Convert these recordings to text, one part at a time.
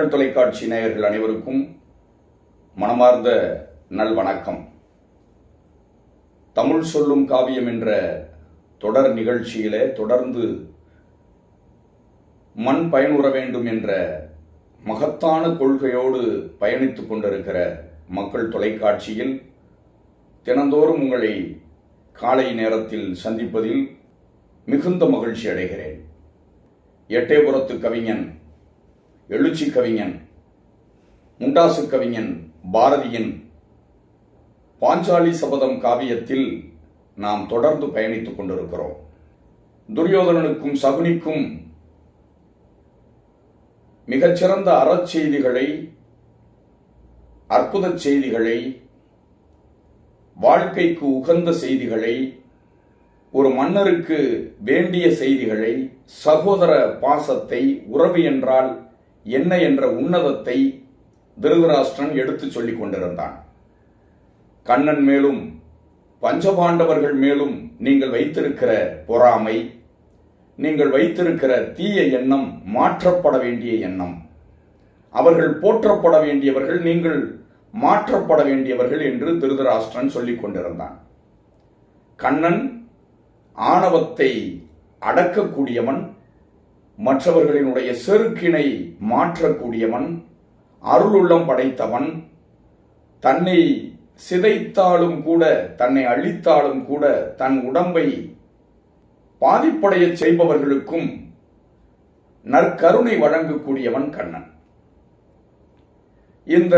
மக்கள் தொலைக்காட்சி நேயர்கள் அனைவருக்கும் மனமார்ந்த நல்வணக்கம். தமிழ் சொல்லும் காவியம் என்ற தொடர் நிகழ்ச்சியிலே தொடர்ந்து மண் பயனுற வேண்டும் என்ற மகத்தான கொள்கையோடு பயணித்துக் கொண்டிருக்கிற மக்கள் தொலைக்காட்சியில் தினந்தோறும் உங்களை காலை நேரத்தில் சந்திப்பதில் மிகுந்த மகிழ்ச்சி அடைகிறேன். எட்டயபுரத்து கவிஞன் எழுச்சி கவிஞன் முண்டாசு கவிஞன் பாரதியின் பாஞ்சாலி சபதம் காவியத்தில் நாம் தொடர்ந்து பயணித்துக் கொண்டிருக்கிறோம். துரியோதனனுக்கும் சகுனிக்கும் மிகச்சிறந்த அறச்செய்திகளை அற்புதச் செய்திகளை வாழ்க்கைக்கு உகந்த செய்திகளை ஒரு மன்னருக்கு வேண்டிய செய்திகளை சகோதர பாசத்தை உறவு என்றால் என்ன என்ற உன்னதத்தை திருதராஷ்டிரன் எடுத்துச் சொல்லிக் கொண்டிருந்தான். கண்ணன் மேலும் பஞ்சபாண்டவர்கள் மேலும் நீங்கள் வைத்திருக்கிற பொறாமை நீங்கள் வைத்திருக்கிற தீய எண்ணம் மாற்றப்பட வேண்டிய எண்ணம். அவர்கள் போற்றப்பட வேண்டியவர்கள் நீங்கள் மாற்றப்பட வேண்டியவர்கள் என்று திருதராஷ்டிரன் சொல்லிக் கொண்டிருந்தான். கண்ணன் ஆணவத்தை அடக்கக்கூடியவன் மற்றவர்களினுடைய செருக்கினை மாற்றக்கூடியவன் அருளுள்ளம் படைத்தவன் தன்னை சிதைத்தாலும் கூட தன்னை அழித்தாலும் கூட தன் உடம்பை பாதிப்படைய செய்பவர்களுக்கும் நற்கருணை வழங்கக்கூடியவன் கண்ணன். இந்த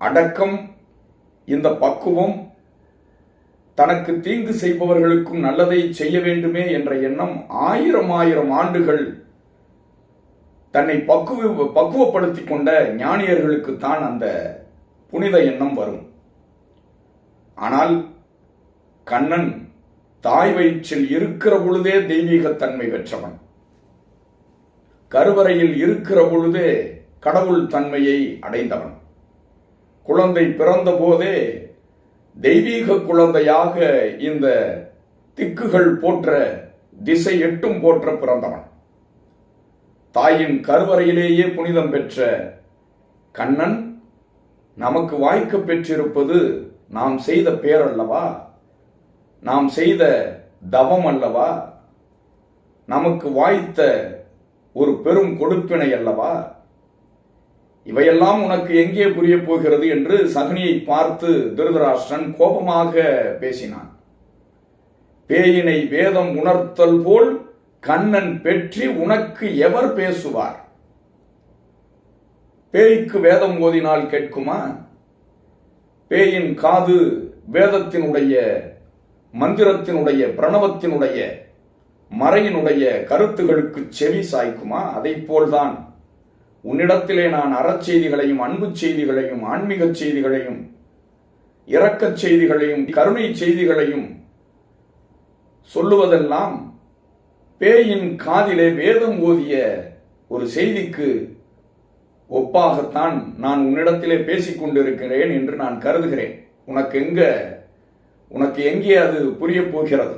அடக்கம் இந்த பக்குவம் தனக்கு தீங்கு செய்பவர்களுக்கும் நல்லதை செய்ய வேண்டுமே என்ற எண்ணம் ஆயிரம் ஆயிரம் ஆண்டுகள் தன்னை பக்குவ பக்குவப்படுத்திக் கொண்ட ஞானியர்களுக்குத்தான் அந்த புனித எண்ணம் வரும். ஆனால் கண்ணன் தாய் வயிற்றில் இருக்கிற பொழுதே தெய்வீகத்தன்மை பெற்றவன். கருவறையில் இருக்கிற பொழுதே கடவுள் தன்மையை அடைந்தவன். குழந்தை பிறந்த போதே தெய்வீக குழந்தையாக இந்த திக்குகள் போற்ற திசை எட்டும் போற்ற பிறந்தவன். தாயின் கருவறையிலேயே புனிதம் பெற்ற கண்ணன் நமக்கு வாய்க்க பெற்றிருப்பது நாம் செய்த பேரல்லவா? நாம் செய்த தவம் அல்லவா? நமக்கு வாய்த்த ஒரு பெரும் கொடுப்பினை அல்லவா? இவையெல்லாம் உனக்கு எங்கே புரிய போகிறது என்று சகுனியை பார்த்து திருதராஷ்டிரன் கோபமாக பேசினான். பேயினை வேதம் உணர்த்தல் போல் கண்ணன் பெற்றி உனக்கு எவர் பேசுவார்? பேய்க்கு வேதம் ஓதினால் கேட்குமா? பேயின் காது வேதத்தினுடைய மந்திரத்தினுடைய பிரணவத்தினுடைய மறையினுடைய கருத்துகளுக்கு செவி சாய்க்குமா? அதை போல்தான் உன்னிடத்திலே நான் அறச்செய்திகளையும் அன்பு செய்திகளையும் ஆன்மீக செய்திகளையும் இரக்கச் செய்திகளையும் கருணை செய்திகளையும் சொல்லுவதெல்லாம் பேயின் காதிலே வேதம் ஓதிய ஒரு செய்திக்கு ஒப்பாகத்தான் நான் உன்னிடத்திலே பேசிக் கொண்டிருக்கிறேன் என்று நான் கருதுகிறேன். உனக்கு எங்க உனக்கு எங்கே அது புரிய போகிறது?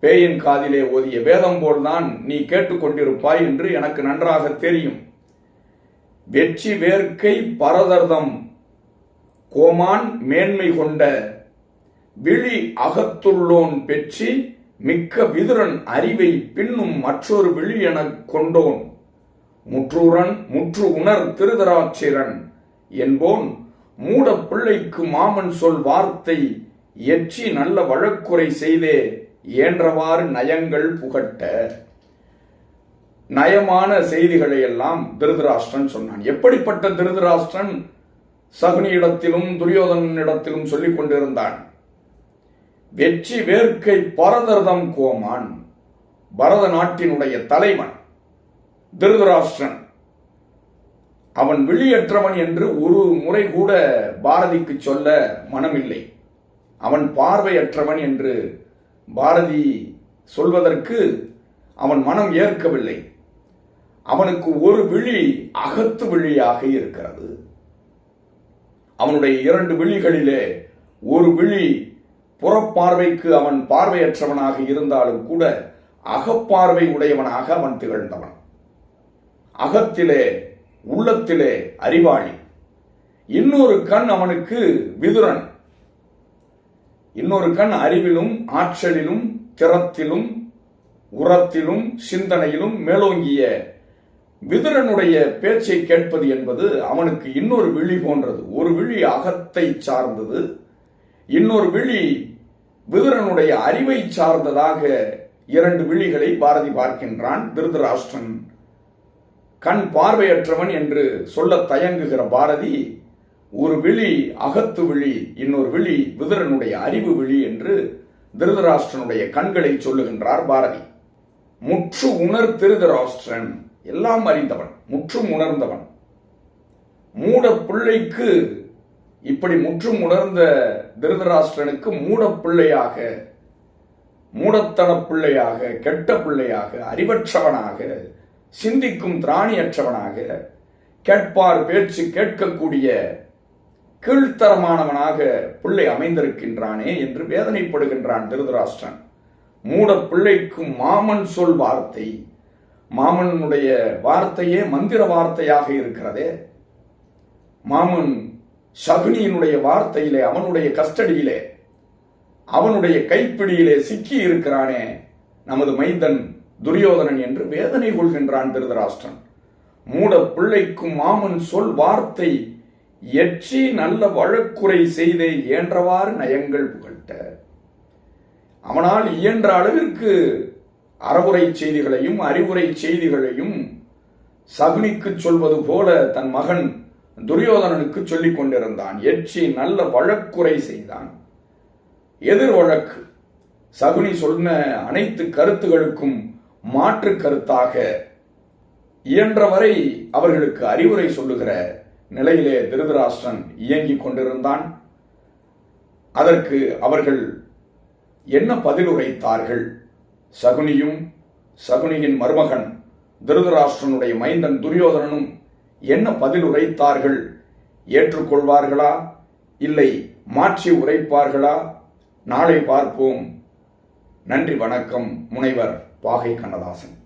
பேயின் காதிலே ஓதிய வேதம் போல்தான் நீ கேட்டுக்கொண்டிருப்பாய் என்று எனக்கு நன்றாக தெரியும். வெற்றி வேர்க்கை பரதர்தம் கோமான் மேன்மை கொண்ட விழி அகத்துள்ளோன் பெற்றி மிக்க விதுரன் அறிவை பின்னும் மற்றொரு விழி எனக் கொண்டோன். முற்றூரன் முற்று உணர் திருதராட்சிரன் என்போன். மூட பிள்ளைக்கு மாமன் சொல் வார்த்தை எச்சி நல்ல வழக்குரை செய்தே. இயன்றவாறு நயங்கள் புகட்ட நயமான செய்திகளை எல்லாம் திருதராஷ்டிரன் சொன்னான். எப்படிப்பட்ட திருதராஷ்டிரன் சகுனியிடத்திலும் துரியோதனிடத்திலும் சொல்லிக் கொண்டிருந்தான்? வெற்றி வேர்க்கை பரதர்தம் கோமான் பரத நாட்டினுடைய தலைவன் திருதராஷ்டிரன். அவன் வெளியற்றவன் என்று ஒரு முறை கூட பாரதிக்கு சொல்ல மனமில்லை. அவன் பார்வையற்றவன் என்று பாரதி சொல்வதற்கு அவன் மனம் ஏற்கவில்லை. அவனுக்கு ஒரு விழி அகத்து விழியாக இருக்கிறது. அவனுடைய இரண்டு விழிகளிலே ஒரு விழி புறப்பார்வைக்கு அவன் பார்வையற்றவனாக இருந்தாலும் கூட அகப்பார்வை உடையவனாக அவன் திகழ்ந்தவன். அகத்திலே உள்ளத்திலே அறிவாளி. இன்னொரு கண் அவனுக்கு விதுரன். இன்னொரு கண் அறிவிலும் ஆற்றலிலும் திறத்திலும் உரத்திலும் சிந்தனையிலும் மேலோங்கிய விதுரனுடைய பேச்சை கேட்பது என்பது அவனுக்கு இன்னொரு விழி போன்றது. ஒரு விழி அகத்தை சார்ந்தது. இன்னொரு விழி விதுரனுடைய அறிவை சார்ந்ததாக இரண்டு விழிகளை பாரதி பார்க்கின்றான். திருதராஷ்டிரன் கண் பார்வையற்றவன் என்று சொல்ல தயங்குகிற பாரதி ஒரு விழி அகத்து விழி இன்னொரு விழி விதுரனுடைய அறிவு விழி என்று திருதராஷ்டிரனுடைய கண்களை சொல்லுகின்றார் பாரதி. முற்று உணர் திருதராஷ்டிரன். எல்லாம் அறிந்தவன் முற்றும் உணர்ந்தவன். மூட பிள்ளைக்கு இப்படி முற்றும் உணர்ந்த திருதராஷ்டிரனுக்கு மூட பிள்ளையாக மூடத்தன பிள்ளையாக கெட்ட பிள்ளையாக அறிவற்றவனாக சிந்திக்கும் திராணியற்றவனாக கேட்பார் பேச்சு கேட்கக்கூடிய கீழ்த்தரமானவனாக பிள்ளை அமைந்திருக்கின்றானே என்று வேதனைப்படுகின்றான் திருதராஷ்டிரன். மூட பிள்ளைக்கும் மாமன் சொல் வார்த்தை. மாமனுடைய வார்த்தையே மந்திர வார்த்தையாக இருக்கிறதே. மாமன் சகுனியினுடைய வார்த்தையிலே அவனுடைய கஸ்டடியிலே அவனுடைய கைப்பிடியிலே சிக்கி இருக்கிறானே நமது மைந்தன் துரியோதனன் என்று வேதனை கொள்கின்றான் திருதராஷ்டிரன். மூட பிள்ளைக்கும் மாமன் சொல் வார்த்தை எச்சி நல்ல வழக்குறை செய்தே இயன்றவாறு நயங்கள் புகழ்ட்ட அவனால் இயன்ற அளவிற்கு அறவுரை செய்திகளையும் அறிவுரை செய்திகளையும் சகுனிக்கு சொல்வது போல தன் மகன் துரியோதனனுக்கு சொல்லிக் கொண்டிருந்தான். எச்சி நல்ல வழக்குறை செய்தான். எதிர் வழக்கு. சகுனி சொன்ன அனைத்து கருத்துகளுக்கும் மாற்று கருத்தாக இயன்றவரை அவர்களுக்கு அறிவுரை சொல்லுகிற நிலையிலே திருதராஷ்டிரன் இயங்கிக் கொண்டிருந்தான். அதற்கு அவர்கள் என்ன பதில் உரைத்தார்கள்? சகுனியும் சகுனியின் மருமகன் திருதராஷ்டிரனுடைய மைந்தன் துரியோதனனும் என்ன பதில் உரைத்தார்கள்? ஏற்றுக்கொள்வார்களா? இல்லை மாற்றி உரைப்பார்களா? நாளை பார்ப்போம். நன்றி வணக்கம் முனைவர் பாகை கண்ணதாசன்.